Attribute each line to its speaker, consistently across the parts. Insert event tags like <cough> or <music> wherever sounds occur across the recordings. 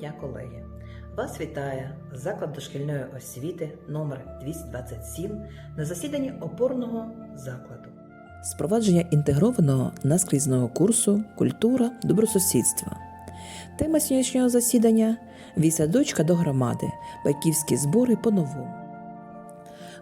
Speaker 1: дня, колеги! Вас вітає заклад дошкільної освіти номер 227 на засіданні опорного закладу. Спровадження інтегрованого наскрізного курсу Культура добросусідства. Тема сьогоднішнього засідання від садочка до громади. Батьківські збори по-новому.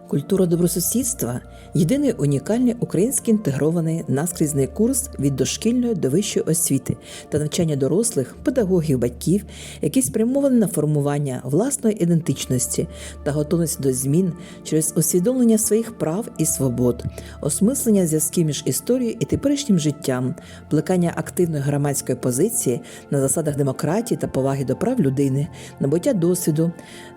Speaker 1: Культура добросусідства єдиний унікальний український інтегрований наскрізний курс від дошкільної до вищої освіти та навчання дорослих, педагогів, батьків, який спрямований на формування власної ідентичності та готовності до змін через усвідомлення своїх прав і свобод, осмислення зв'язків між історією і теперішнім життям, плекання активної громадської позиції на засадах демократії та поваги до прав людини, набуття досвіду,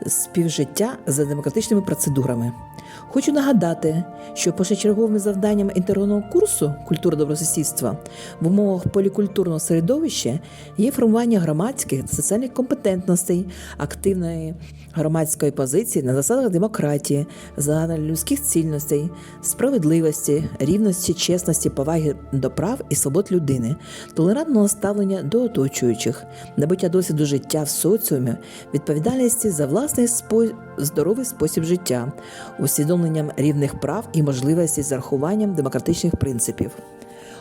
Speaker 1: співжиття за демократичними процедурами. Хочу нагадати, що першочерговими завданнями інтегрованого курсу культура добросусідства в умовах полікультурного середовища є формування громадських та соціальних компетентностей, активної громадської позиції на засадах демократії, загальнолюдських цінностей, справедливості, рівності, чесності, поваги до прав і свобод людини, толерантного ставлення до оточуючих, набуття досвіду життя в соціумі, відповідальності за власний спо... здоровий спосіб життя, усвідомленням рівних прав і можливостей з зарахуванням демократичних принципів.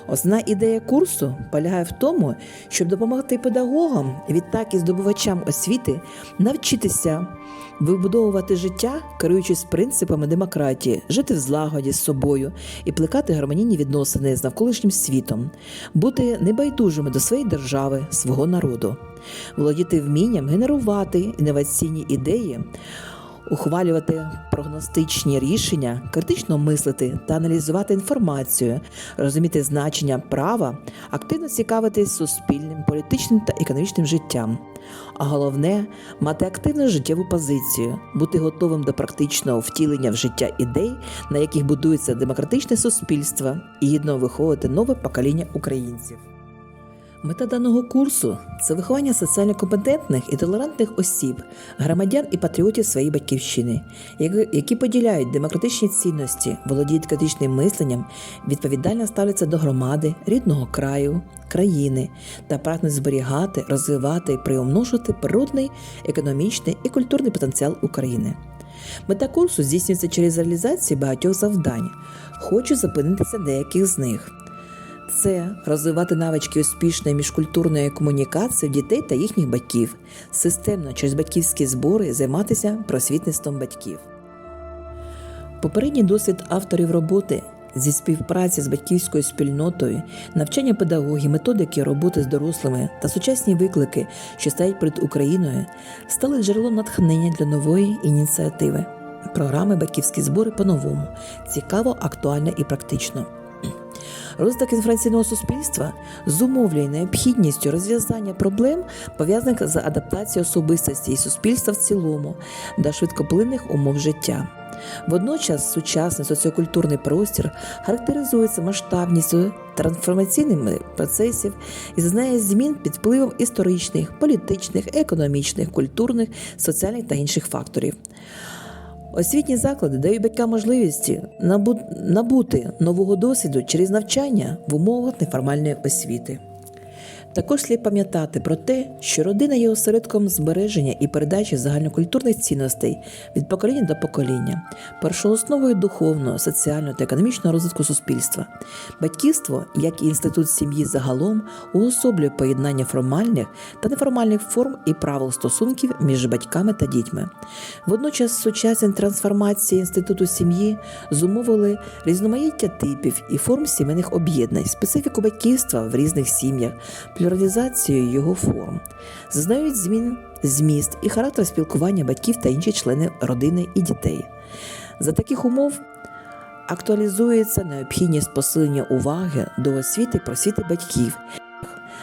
Speaker 1: Основна ідея курсу полягає в тому, щоб допомогти педагогам, відтак і здобувачам освіти навчитися вибудовувати життя, керуючись принципами демократії, жити в злагоді з собою і плекати гармонійні відносини з навколишнім світом, бути небайдужими до своєї держави, свого народу, володіти вмінням генерувати інноваційні ідеї ухвалювати прогностичні рішення, критично мислити та аналізувати інформацію, розуміти значення права, активно цікавитись суспільним, політичним та економічним життям. А головне мати активну життєву позицію, бути готовим до практичного втілення в життя ідей, на яких будується демократичне суспільство, і гідно виховувати нове покоління українців. Мета даного курсу це виховання соціально компетентних і толерантних осіб, громадян і патріотів своєї батьківщини, які- поділяють демократичні цінності, володіють критичним мисленням, відповідально ставляться до громади, рідного краю, країни та прагнуть зберігати, розвивати і приумножувати природний, економічний і культурний потенціал України. Мета курсу здійснюється через реалізацію багатьох завдань. Хочу зупинитися деяких з них. Це розвивати навички успішної міжкультурної комунікації дітей та їхніх батьків, системно через батьківські збори займатися просвітництвом батьків. Попередній досвід авторів роботи зі співпраці з батьківською спільнотою, навчання педагогів, методики роботи з дорослими та сучасні виклики, що стоять перед Україною, стали джерелом натхнення для нової ініціативи. Програми Батьківські збори по-новому цікаво, актуально і практично. Розвиток інформаційного суспільства зумовлює необхідністю розв'язання проблем, пов'язаних з адаптацією особистості і суспільства в цілому до швидкоплинних умов життя. Водночас сучасний соціокультурний простір характеризується масштабністю трансформаційними процесів і зазнає змін під впливом історичних, політичних, економічних, культурних, соціальних та інших факторів. Освітні заклади дають батькам можливості набу- набути нового досвіду через навчання в умовах неформальної освіти. Також слід пам'ятати про те, що родина є осередком збереження і передачі загальнокультурних цінностей від покоління до покоління, першоосновою духовного, соціального та економічного розвитку суспільства. Батьківство, як і інститут сім'ї загалом, уособлює поєднання формальних та неформальних форм і правил стосунків між батьками та дітьми. Водночас сучасні трансформації інституту сім'ї зумовили різноманіття типів і форм сімейних об'єднань, специфіку батьківства в різних сім'ях, плюралізацію його форм, зазнають змін зміст і характер спілкування батьків та інші члени родини і дітей. За таких умов актуалізується необхідність посилення уваги до освіти просвіти батьків.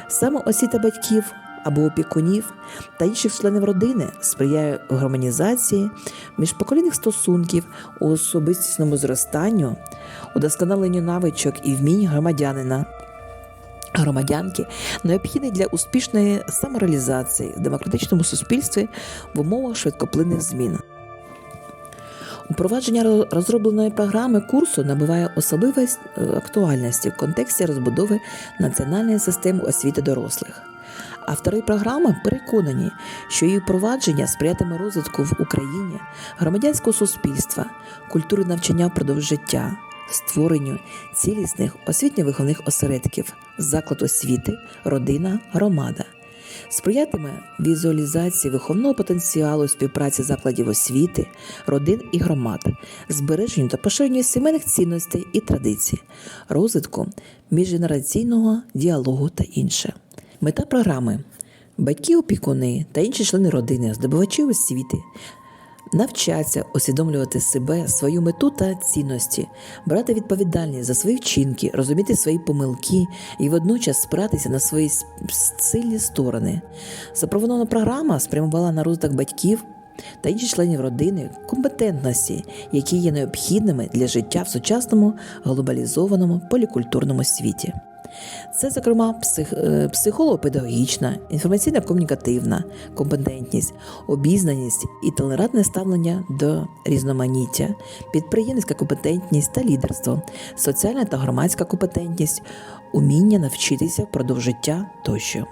Speaker 1: Саме освіта батьків або опікунів та інших членів родини сприяє гармонізації міжпоколінних стосунків особистісному зростанню, удосконаленню навичок і вмінь громадянина. Громадянки необхідний для успішної самореалізації в демократичному суспільстві в умовах швидкоплинних змін. Упровадження розробленої програми курсу набуває особливої е, актуальності в контексті розбудови національної системи освіти дорослих. Автори програми переконані, що її впровадження сприятиме розвитку в Україні громадянського суспільства, культури навчання впродовж життя, створенню цілісних освітньо-виховних осередків, заклад освіти, родина, громада. Сприятиме візуалізації виховного потенціалу співпраці закладів освіти, родин і громад, збереженню та поширенню сімейних цінностей і традицій, розвитку міжгенераційного діалогу та інше. Мета програми батьки, опікуни та інші члени родини, здобувачі освіти навчаться усвідомлювати себе, свою мету та цінності, брати відповідальність за свої вчинки, розуміти свої помилки і водночас спиратися на свої сильні сторони. Запропонована програма спрямувала на розвиток батьків. Та інших членів родини компетентності, які є необхідними для життя в сучасному глобалізованому полікультурному світі. Це, зокрема, псих, е, психолого-педагогічна, інформаційно-комунікативна компетентність, обізнаність і толерантне ставлення до різноманіття, підприємницька компетентність та лідерство, соціальна та громадська компетентність, уміння навчитися впродовж життя тощо.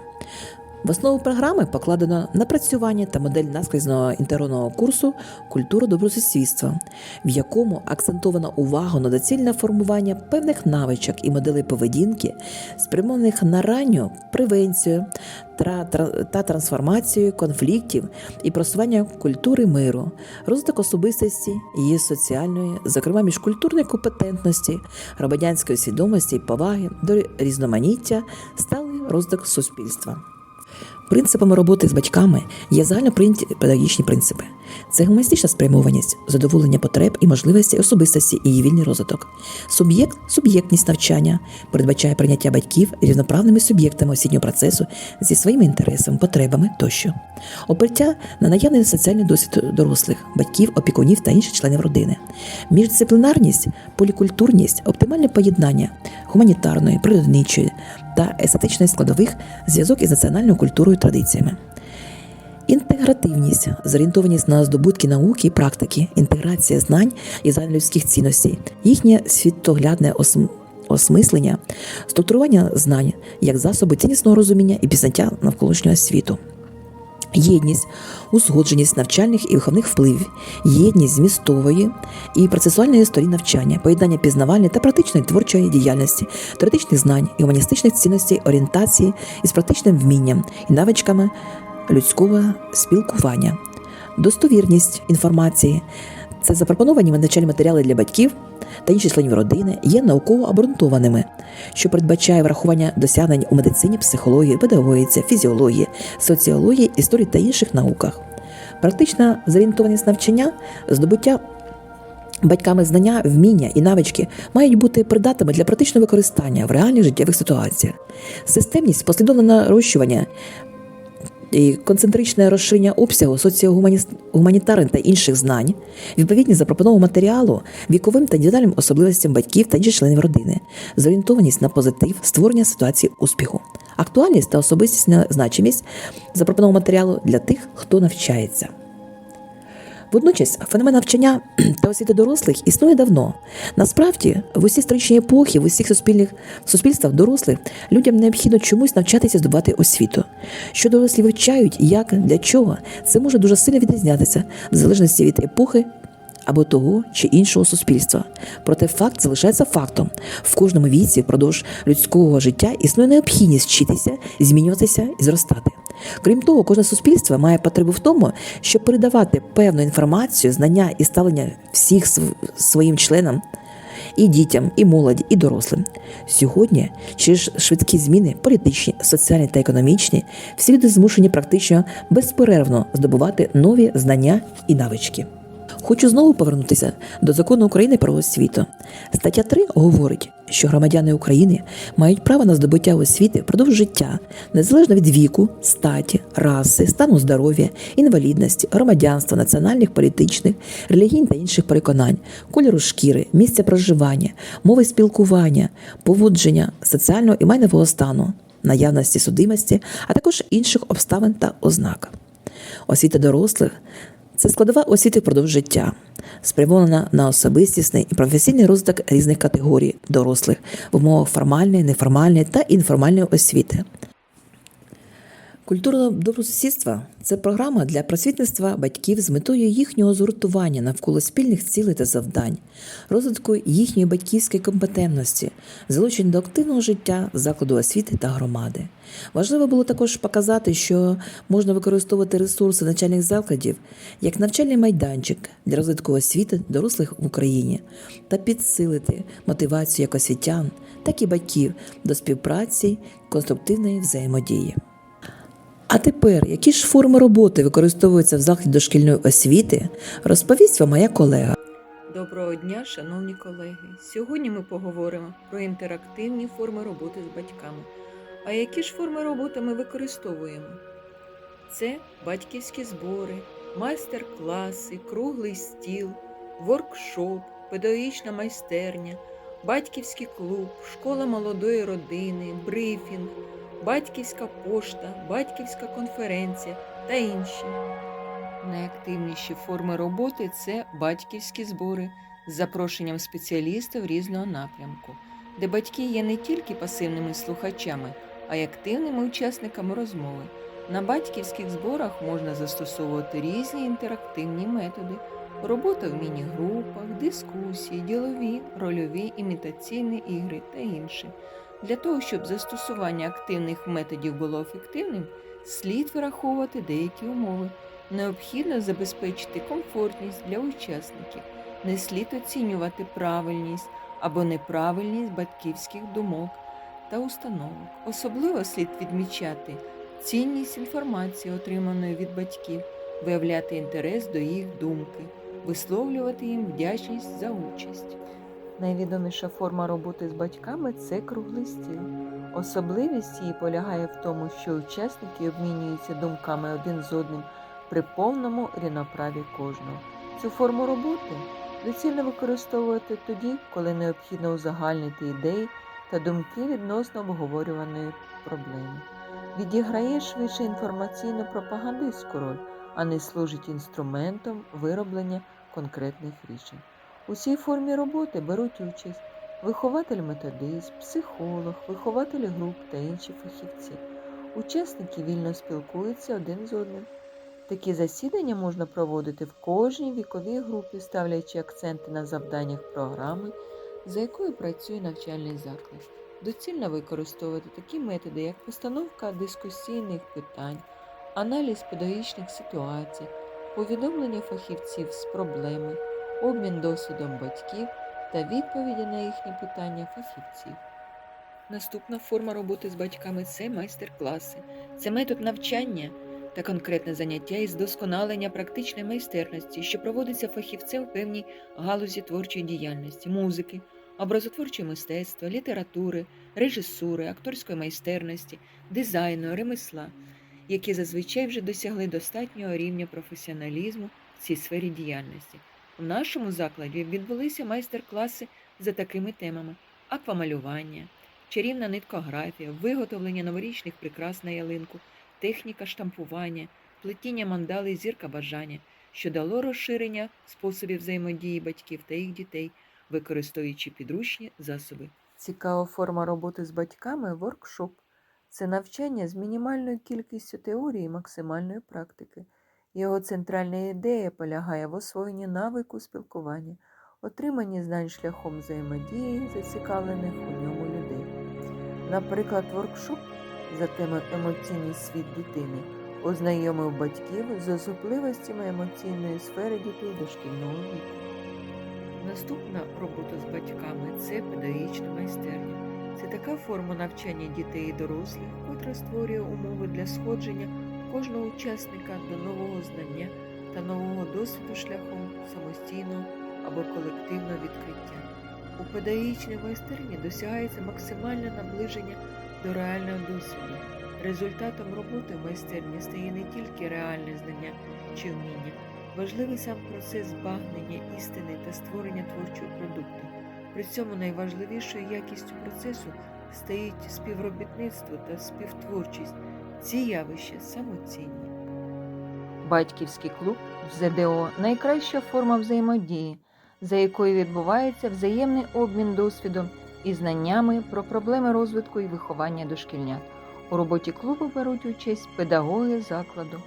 Speaker 1: В основу програми покладено напрацювання та модель наскрізного інтегрованого курсу Культура добросусідства, в якому акцентована увага на доцільне формування певних навичок і моделей поведінки, спрямованих на ранню превенцію та трансформацію конфліктів і просування культури миру, розвиток особистості, її соціальної, зокрема міжкультурної компетентності, громадянської свідомості, поваги до різноманіття, сталий розвиток суспільства. Принципами роботи з батьками є загальноприйняті педагогічні принципи. Це гуманістична спрямованість, задоволення потреб і можливостей особистості і її вільний розвиток. Суб'єкт, суб'єктність навчання передбачає прийняття батьків рівноправними суб'єктами освітнього процесу зі своїми інтересами, потребами тощо. Опиття на наявний соціальний досвід дорослих, батьків, опікунів та інших членів родини. Міждисциплінарність, полікультурність, оптимальне поєднання гуманітарної, природничої та естетичних складових зв'язок із національною культурою і традиціями. Інтегративність, зорієнтованість на здобутки науки і практики, інтеграція знань і загальнолюдських цінностей, їхнє світоглядне осм- осмислення, структурування знань як засоби ціннісного розуміння і пізнаття навколишнього світу. Єдність, узгодженість навчальних і виховних впливів, єдність змістової і процесуальної сторін навчання, поєднання пізнавальної та практичної творчої діяльності, теоретичних знань і гуманістичних цінностей, орієнтації із практичним вмінням і навичками людського спілкування, достовірність інформації. Це запропоновані навчальні матеріали для батьків та інших членів родини є науково обґрунтованими, що передбачає врахування досягнень у медицині, психології, педагогіці, фізіології, соціології, історії та інших науках. Практична зорієнтованість навчання, здобуття батьками знання, вміння і навички мають бути придатними для практичного використання в реальних життєвих ситуаціях. Системність, послідовне нарощування і концентричне розширення обсягу соціогуманітарних та інших знань, відповідні запропонованого матеріалу віковим та індивідуальним особливостям батьків та інших членів родини, зорієнтованість на позитив, створення ситуації успіху, актуальність та особистісна значимість запропонованого матеріалу для тих, хто навчається. Водночас феномен навчання <clears throat> та освіти дорослих існує давно. Насправді, в усі історичні епохи, в усіх суспільних суспільствах дорослих людям необхідно чомусь навчатися здобувати освіту. Що дорослі вивчають, як, для чого, це може дуже сильно відрізнятися в залежності від епохи або того чи іншого суспільства. Проте факт залишається фактом. В кожному віці впродовж людського життя існує необхідність вчитися, змінюватися і зростати. Крім того, кожне суспільство має потребу в тому, щоб передавати певну інформацію, знання і ставлення всіх своїм членам. І дітям, і молоді, і дорослим. Сьогодні, через швидкі зміни політичні, соціальні та економічні, всі люди змушені практично безперервно здобувати нові знання і навички. Хочу знову повернутися до закону України про освіту. Стаття 3 говорить, що громадяни України мають право на здобуття освіти впродовж життя, незалежно від віку, статі, раси, стану здоров'я, інвалідності, громадянства, національних, політичних, релігійних та інших переконань, кольору шкіри, місця проживання, мови спілкування, поводження, соціального і майнового стану, наявності судимості, а також інших обставин та ознак. Освіта дорослих це складова освіти впродовж життя, спрямована на особистісний і професійний розвиток різних категорій дорослих в умовах формальної, неформальної та інформальної освіти. Культура добросусідства це програма для просвітництва батьків з метою їхнього згуртування навколо спільних цілей та завдань, розвитку їхньої батьківської компетентності, залучення до активного життя закладу освіти та громади. Важливо було також показати, що можна використовувати ресурси навчальних закладів як навчальний майданчик для розвитку освіти дорослих в Україні та підсилити мотивацію як освітян, так і батьків до співпраці, конструктивної взаємодії. А тепер, які ж форми роботи використовуються в закладі дошкільної освіти, розповість вам моя колега.
Speaker 2: Доброго дня, шановні колеги. Сьогодні ми поговоримо про інтерактивні форми роботи з батьками. А які ж форми роботи ми використовуємо? Це батьківські збори, майстер-класи, круглий стіл, воркшоп, педагогічна майстерня, батьківський клуб, школа молодої родини, брифінг, батьківська пошта, батьківська конференція та інші. Найактивніші форми роботи це батьківські збори з запрошенням спеціалістів різного напрямку, де батьки є не тільки пасивними слухачами, а й активними учасниками розмови. На батьківських зборах можна застосовувати різні інтерактивні методи, робота в міні-групах, дискусії, ділові, рольові, імітаційні ігри та інше. Для того, щоб застосування активних методів було ефективним, слід враховувати деякі умови. Необхідно забезпечити комфортність для учасників, не слід оцінювати правильність або неправильність батьківських думок та установок. Особливо слід відмічати цінність інформації, отриманої від батьків, виявляти інтерес до їх думки, висловлювати їм вдячність за участь. Найвідоміша форма роботи з батьками це круглий стіл. Особливість її полягає в тому, що учасники обмінюються думками один з одним при повному рівноправі кожного. Цю форму роботи доцільно використовувати тоді, коли необхідно узагальнити ідеї та думки відносно обговорюваної проблеми. Відіграє швидше інформаційну пропагандистську роль, а не служить інструментом вироблення конкретних рішень. У цій формі роботи беруть участь вихователь-методист, психолог, вихователь груп та інші фахівці. Учасники вільно спілкуються один з одним. Такі засідання можна проводити в кожній віковій групі, ставлячи акценти на завданнях програми, за якою працює навчальний заклад. Доцільно використовувати такі методи, як постановка дискусійних питань, аналіз педагогічних ситуацій, повідомлення фахівців з проблеми, обмін досвідом батьків та відповіді на їхні питання фахівців. Наступна форма роботи з батьками це майстер-класи. Це метод навчання та конкретне заняття із досконалення практичної майстерності, що проводиться фахівцем в певній галузі творчої діяльності, музики, образотворчого мистецтва, літератури, режисури, акторської майстерності, дизайну, ремесла, які зазвичай вже досягли достатнього рівня професіоналізму в цій сфері діяльності. У нашому закладі відбулися майстер-класи за такими темами: аквамалювання, чарівна ниткографія, виготовлення новорічних прикрас на ялинку техніка штампування, плетіння мандали зірка бажання, що дало розширення способів взаємодії батьків та їх дітей, використовуючи підручні засоби. Цікава форма роботи з батьками воркшоп. Це навчання з мінімальною кількістю теорії і максимальної практики. Його центральна ідея полягає в освоєнні навику спілкування, отриманні знань шляхом взаємодії зацікавлених у ньому людей. Наприклад, воркшоп за темою емоційний світ дитини ознайомив батьків з особливостями емоційної сфери дітей дошкільного віку. Наступна робота з батьками це педагогічна майстерня. Це така форма навчання дітей і дорослих, котра створює умови для сходження кожного учасника до нового знання та нового досвіду шляхом самостійного або колективного відкриття. У педагогічній майстерні досягається максимальне наближення до реального досвіду. Результатом роботи в майстерні стає не тільки реальне знання чи вміння, важливий сам процес збагнення істини та створення творчого продукту. При цьому найважливішою якістю процесу стають співробітництво та співтворчість. Ці явища самоцінні. Батьківський клуб в ЗДО найкраща форма взаємодії, за якою відбувається взаємний обмін досвідом і знаннями про проблеми розвитку і виховання дошкільнят. У роботі клубу беруть участь педагоги закладу.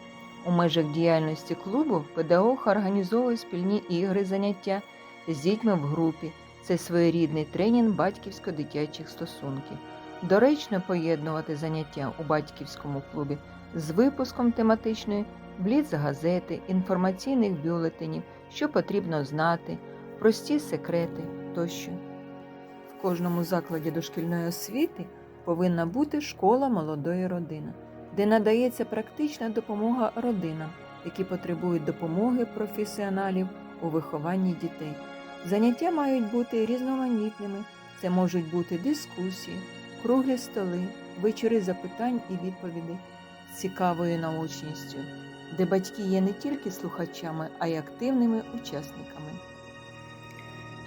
Speaker 2: У межах діяльності клубу педагог організовує спільні ігри заняття з дітьми в групі. Це своєрідний тренінг батьківсько-дитячих стосунків. Доречно поєднувати заняття у батьківському клубі з випуском тематичної бліц-газети, інформаційних бюлетенів, що потрібно знати, прості секрети тощо. В кожному закладі дошкільної освіти повинна бути школа молодої родини, де надається практична допомога родинам, які потребують допомоги професіоналів у вихованні дітей. Заняття мають бути різноманітними. Це можуть бути дискусії, круглі столи, вечори запитань і відповідей з цікавою наочністю, де батьки є не тільки слухачами, а й активними учасниками.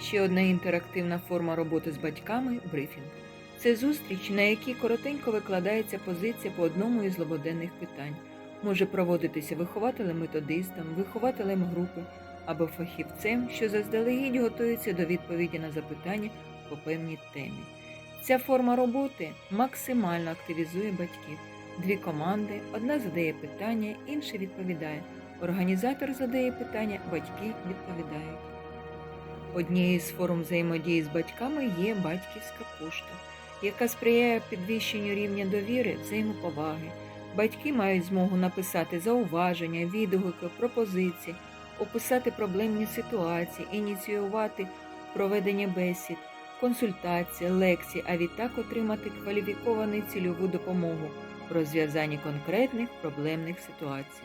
Speaker 2: Ще одна інтерактивна форма роботи з батьками брифінг. Це зустріч, на якій коротенько викладається позиція по одному із злободенних питань. Може проводитися вихователем-методистом, вихователем групи або фахівцем, що заздалегідь готується до відповіді на запитання по певній темі. Ця форма роботи максимально активізує батьків. Дві команди, одна задає питання, інша відповідає. Організатор задає питання, батьки відповідають. Однією з форм взаємодії з батьками є батьківська пошта, яка сприяє підвищенню рівня довіри, взаємоповаги. Батьки мають змогу написати зауваження, відгуки, пропозиції, описати проблемні ситуації, ініціювати проведення бесід, консультації, лекції, а відтак отримати кваліфіковану цільову допомогу в розв'язанні конкретних проблемних ситуацій.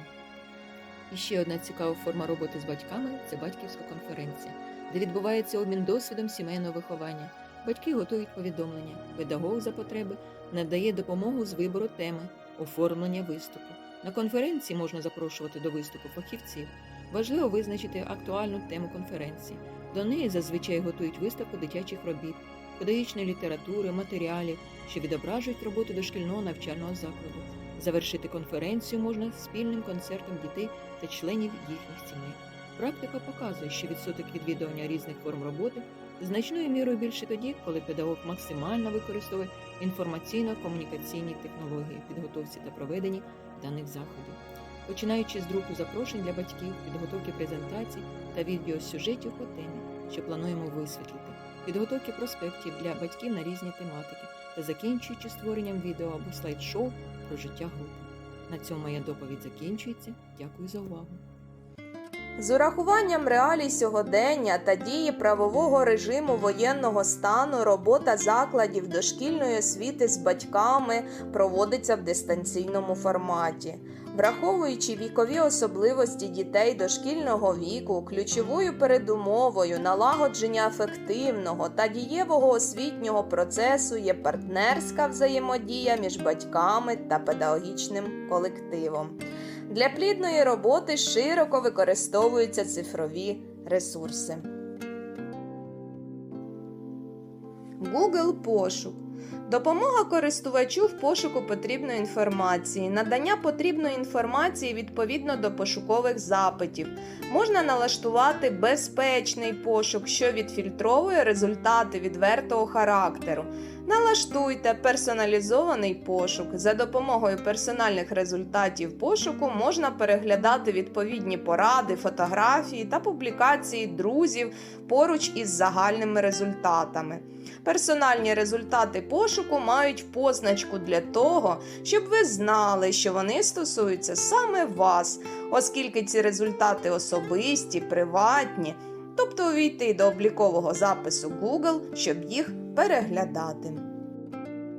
Speaker 2: І ще одна цікава форма роботи з батьками це батьківська конференція, де відбувається обмін досвідом сімейного виховання. Батьки готують повідомлення, педагог за потреби надає допомогу з вибору теми, оформлення виступу. На конференції можна запрошувати до виступу фахівців. Важливо визначити актуальну тему конференції. До неї зазвичай готують виставку дитячих робіт, педагогічної літератури, матеріалів, що відображують роботу дошкільного навчального закладу. Завершити конференцію можна спільним концертом дітей та членів їхніх сімей. Практика показує, що відсоток відвідування різних форм роботи значною мірою більше тоді, коли педагог максимально використовує інформаційно-комунікаційні технології в підготовці та проведенні даних заходів. Починаючи з друку запрошень для батьків, підготовки презентацій та відеосюжетів по темі, що плануємо висвітлити, підготовки проспектів для батьків на різні тематики та закінчуючи створенням відео або слайд-шоу про життя групи. На цьому моя доповідь закінчується. Дякую за увагу.
Speaker 3: З урахуванням реалій сьогодення та дії правового режиму воєнного стану робота закладів дошкільної освіти з батьками проводиться в дистанційному форматі. Враховуючи вікові особливості дітей дошкільного віку, ключовою передумовою налагодження ефективного та дієвого освітнього процесу є партнерська взаємодія між батьками та педагогічним колективом. Для плідної роботи широко використовуються цифрові ресурси. Google пошук. Допомога користувачу в пошуку потрібної інформації, надання потрібної інформації відповідно до пошукових запитів. Можна налаштувати безпечний пошук, що відфільтровує результати відвертого характеру. Налаштуйте персоналізований пошук. За допомогою персональних результатів пошуку можна переглядати відповідні поради, фотографії та публікації друзів поруч із загальними результатами. Персональні результати пошуку мають позначку для того, щоб ви знали, що вони стосуються саме вас, оскільки ці результати особисті, приватні, тобто увійти до облікового запису Google, щоб їх переглядати.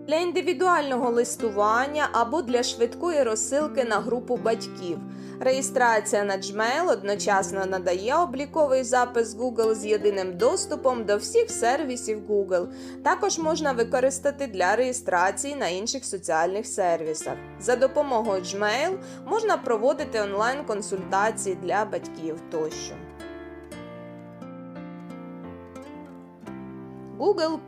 Speaker 3: Для індивідуального листування або для швидкої розсилки на групу батьків. Реєстрація на Gmail одночасно надає обліковий запис Google з єдиним доступом до всіх сервісів Google. Також можна використати для реєстрації на інших соціальних сервісах. За допомогою Gmail можна проводити онлайн-консультації для батьків тощо. Google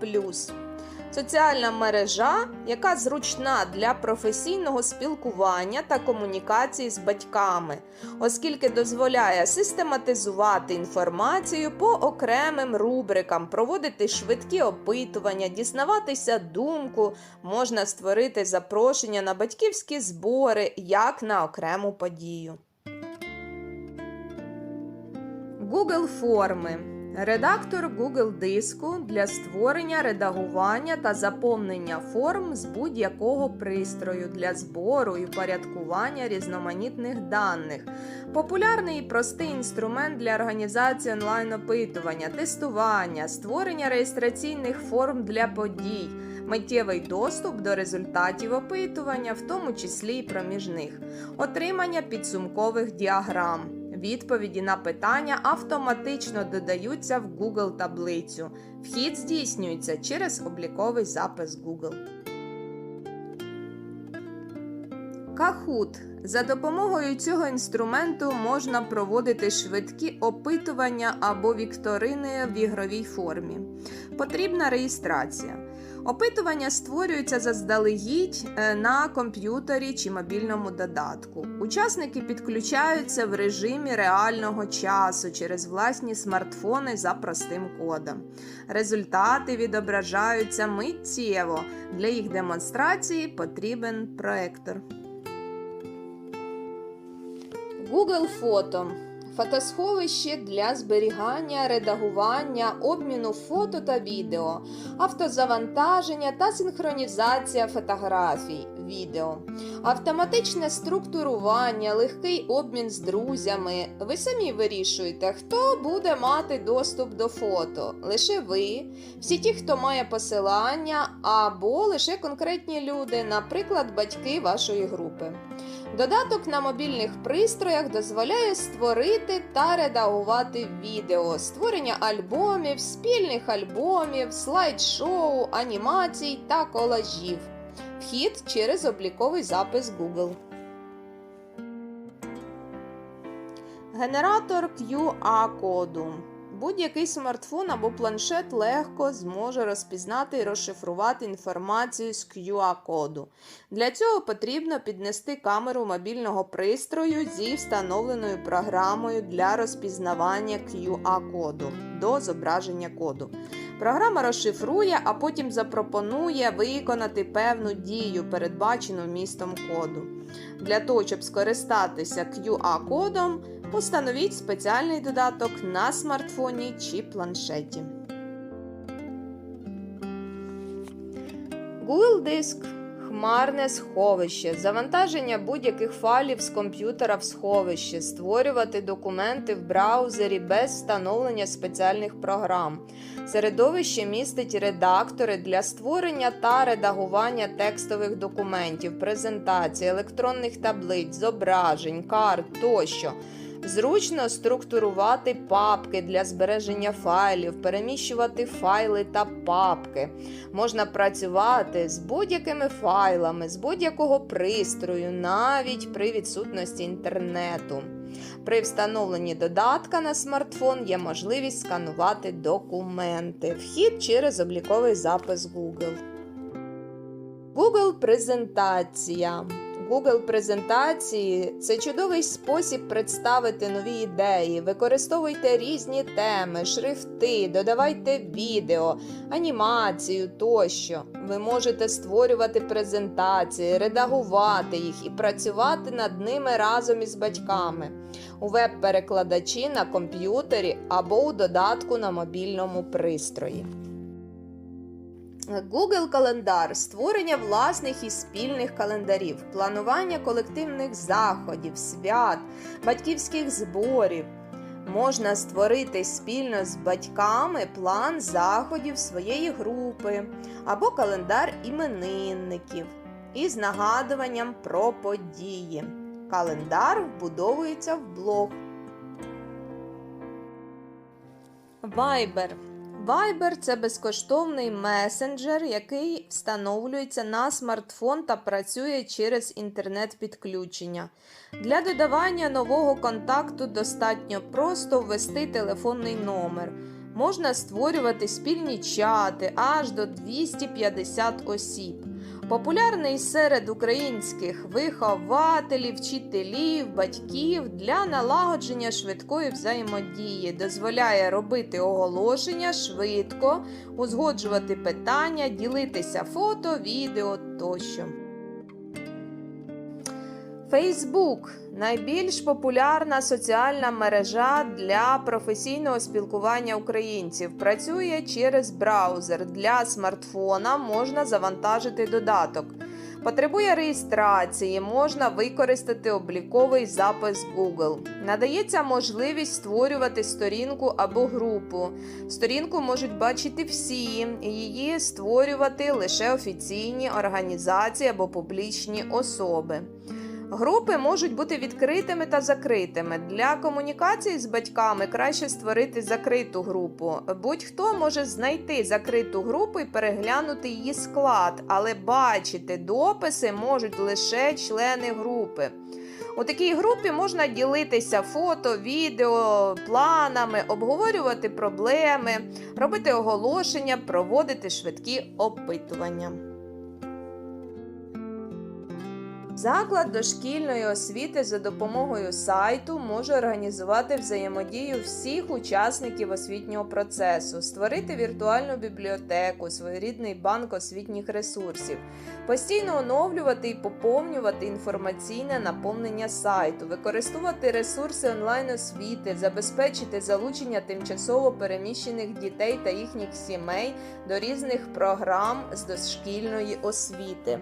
Speaker 3: Соціальна мережа, яка зручна для професійного спілкування та комунікації з батьками, оскільки дозволяє систематизувати інформацію по окремим рубрикам, проводити швидкі опитування, дізнаватися думку, можна створити запрошення на батьківські збори як на окрему подію. Google форми. Редактор Google диску для створення, редагування та заповнення форм з будь-якого пристрою для збору і порядкування різноманітних даних. Популярний і простий інструмент для організації онлайн-опитування, тестування, створення реєстраційних форм для подій, миттєвий доступ до результатів опитування, в тому числі і проміжних, отримання підсумкових діаграм. Відповіді на питання автоматично додаються в Google таблицю. Вхід здійснюється через обліковий запис Google. Kahoot. За допомогою цього інструменту можна проводити швидкі опитування або вікторини в ігровій формі. Потрібна реєстрація. Опитування створюються заздалегідь е, на комп'ютері чи мобільному додатку. Учасники підключаються в режимі реального часу через власні смартфони за простим кодом. Результати відображаються миттєво. Для їх демонстрації потрібен проектор. Google Фото фотосховище для зберігання, редагування, обміну фото та відео, автозавантаження та синхронізація фотографій, відео, автоматичне структурування, легкий обмін з друзями. Ви самі вирішуєте, хто буде мати доступ до фото. Лише ви, всі ті, хто має посилання, або лише конкретні люди, наприклад, батьки вашої групи. Додаток на мобільних пристроях дозволяє створити та редагувати відео, створення альбомів, спільних альбомів, слайд-шоу, анімацій та колажів. Вхід через обліковий запис Google. Генератор QR-коду. Будь-який смартфон або планшет легко зможе розпізнати і розшифрувати інформацію з QR-коду. Для цього потрібно піднести камеру мобільного пристрою зі встановленою програмою для розпізнавання QR-коду до зображення коду. Програма розшифрує, а потім запропонує виконати певну дію, передбачену вмістом коду. Для того, щоб скористатися QR-кодом, Установіть спеціальний додаток на смартфоні чи планшеті. Google Диск хмарне сховище, завантаження будь-яких файлів з комп'ютера в сховище, створювати документи в браузері без встановлення спеціальних програм. Середовище містить редактори для створення та редагування текстових документів, презентацій, електронних таблиць, зображень, карт тощо. Зручно структурувати папки для збереження файлів, переміщувати файли та папки. Можна працювати з будь-якими файлами, з будь-якого пристрою, навіть при відсутності інтернету. При встановленні додатка на смартфон є можливість сканувати документи. Вхід через обліковий запис Google. Google презентація. Google презентації це чудовий спосіб представити нові ідеї. Використовуйте різні теми, шрифти, додавайте відео, анімацію тощо. Ви можете створювати презентації, редагувати їх і працювати над ними разом із батьками у веб-перекладачі на комп'ютері або у додатку на мобільному пристрої. Google календар створення власних і спільних календарів, планування колективних заходів, свят, батьківських зборів. Можна створити спільно з батьками план заходів своєї групи або календар іменинників із нагадуванням про події. Календар вбудовується в блог. Viber Viber – це безкоштовний месенджер, який встановлюється на смартфон та працює через інтернет-підключення. Для додавання нового контакту достатньо просто ввести телефонний номер. Можна створювати спільні чати аж до 250 осіб. Популярний серед українських вихователів, вчителів, батьків для налагодження швидкої взаємодії, дозволяє робити оголошення швидко, узгоджувати питання, ділитися фото, відео тощо. Фейсбук найбільш популярна соціальна мережа для професійного спілкування українців. Працює через браузер. Для смартфона можна завантажити додаток. Потребує реєстрації, можна використати обліковий запис Google. Надається можливість створювати сторінку або групу. Сторінку можуть бачити всі, її створювати лише офіційні організації або публічні особи. Групи можуть бути відкритими та закритими. Для комунікації з батьками краще створити закриту групу. Будь-хто може знайти закриту групу і переглянути її склад, але бачити дописи можуть лише члени групи. У такій групі можна ділитися фото, відео, планами, обговорювати проблеми, робити оголошення, проводити швидкі опитування. Заклад дошкільної освіти за допомогою сайту може організувати взаємодію всіх учасників освітнього процесу, створити віртуальну бібліотеку, своєрідний банк освітніх ресурсів, постійно оновлювати і поповнювати інформаційне наповнення сайту, використовувати ресурси онлайн освіти, забезпечити залучення тимчасово переміщених дітей та їхніх сімей до різних програм з дошкільної освіти.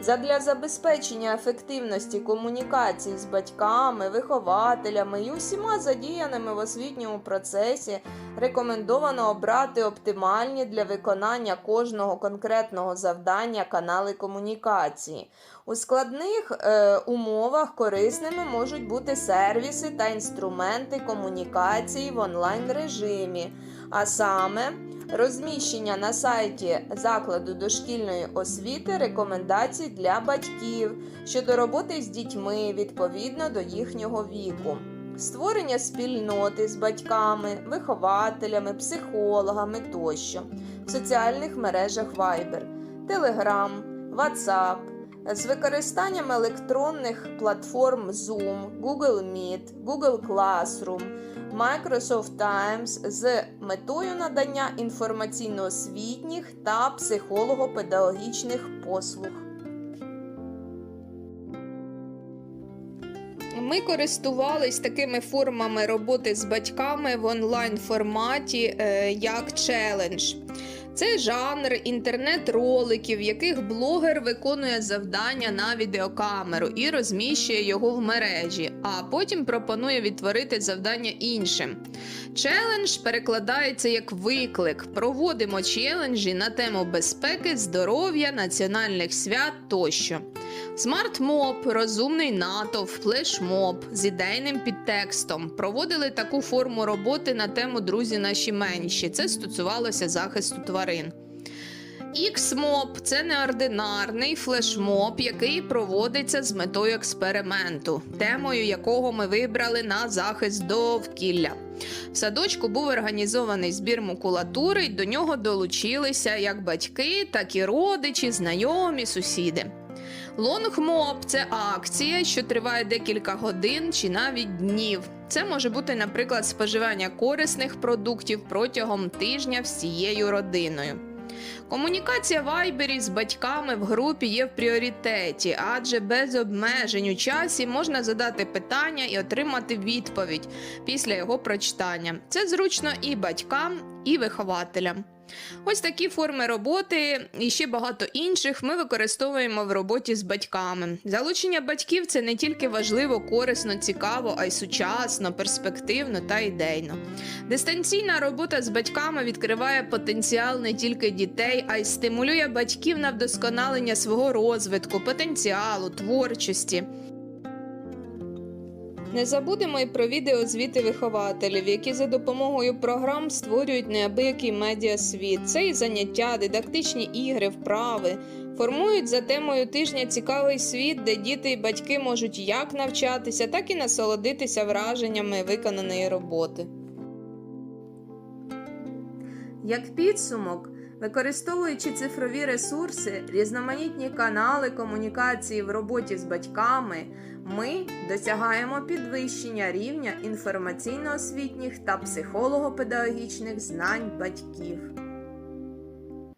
Speaker 3: Задля забезпечення ефективності комунікації з батьками, вихователями і усіма задіяними в освітньому процесі рекомендовано обрати оптимальні для виконання кожного конкретного завдання канали комунікації. У складних е, умовах корисними можуть бути сервіси та інструменти комунікації в онлайн режимі, а саме розміщення на сайті закладу дошкільної освіти рекомендацій для батьків щодо роботи з дітьми відповідно до їхнього віку. Створення спільноти з батьками, вихователями, психологами тощо в соціальних мережах Viber, Telegram, WhatsApp, з використанням електронних платформ Zoom, Google Meet, Google Classroom, Microsoft Teams з метою надання інформаційно-освітніх та психолого-педагогічних послуг. Ми користувались такими формами роботи з батьками в онлайн форматі е, як челендж. Це жанр інтернет-роликів, в яких блогер виконує завдання на відеокамеру і розміщує його в мережі, а потім пропонує відтворити завдання іншим. Челендж перекладається як виклик. Проводимо челенджі на тему безпеки, здоров'я, національних свят тощо. Смарт-моб, розумний натовп, флешмоб з ідейним підтекстом проводили таку форму роботи на тему Друзі наші менші. Це стосувалося захисту тварин. X-моб – це неординарний флешмоб, який проводиться з метою експерименту, темою якого ми вибрали на захист довкілля. В садочку був організований збір макулатури, і до нього долучилися як батьки, так і родичі, знайомі, сусіди. Лонгмоб це акція, що триває декілька годин чи навіть днів. Це може бути, наприклад, споживання корисних продуктів протягом тижня всією родиною. Комунікація Вайбері з батьками в групі є в пріоритеті, адже без обмежень у часі можна задати питання і отримати відповідь після його прочитання. Це зручно і батькам, і вихователям. Ось такі форми роботи і ще багато інших ми використовуємо в роботі з батьками. Залучення батьків це не тільки важливо, корисно, цікаво, а й сучасно, перспективно та ідейно. Дистанційна робота з батьками відкриває потенціал не тільки дітей, а й стимулює батьків на вдосконалення свого розвитку, потенціалу, творчості. Не забудемо і про відеозвіти вихователів, які за допомогою програм створюють неабиякий медіасвіт. Це і заняття, дидактичні ігри, вправи. Формують за темою тижня цікавий світ, де діти і батьки можуть як навчатися, так і насолодитися враженнями виконаної роботи. Як підсумок, використовуючи цифрові ресурси, різноманітні канали комунікації в роботі з батьками, ми досягаємо підвищення рівня інформаційно-освітніх та психолого-педагогічних знань батьків.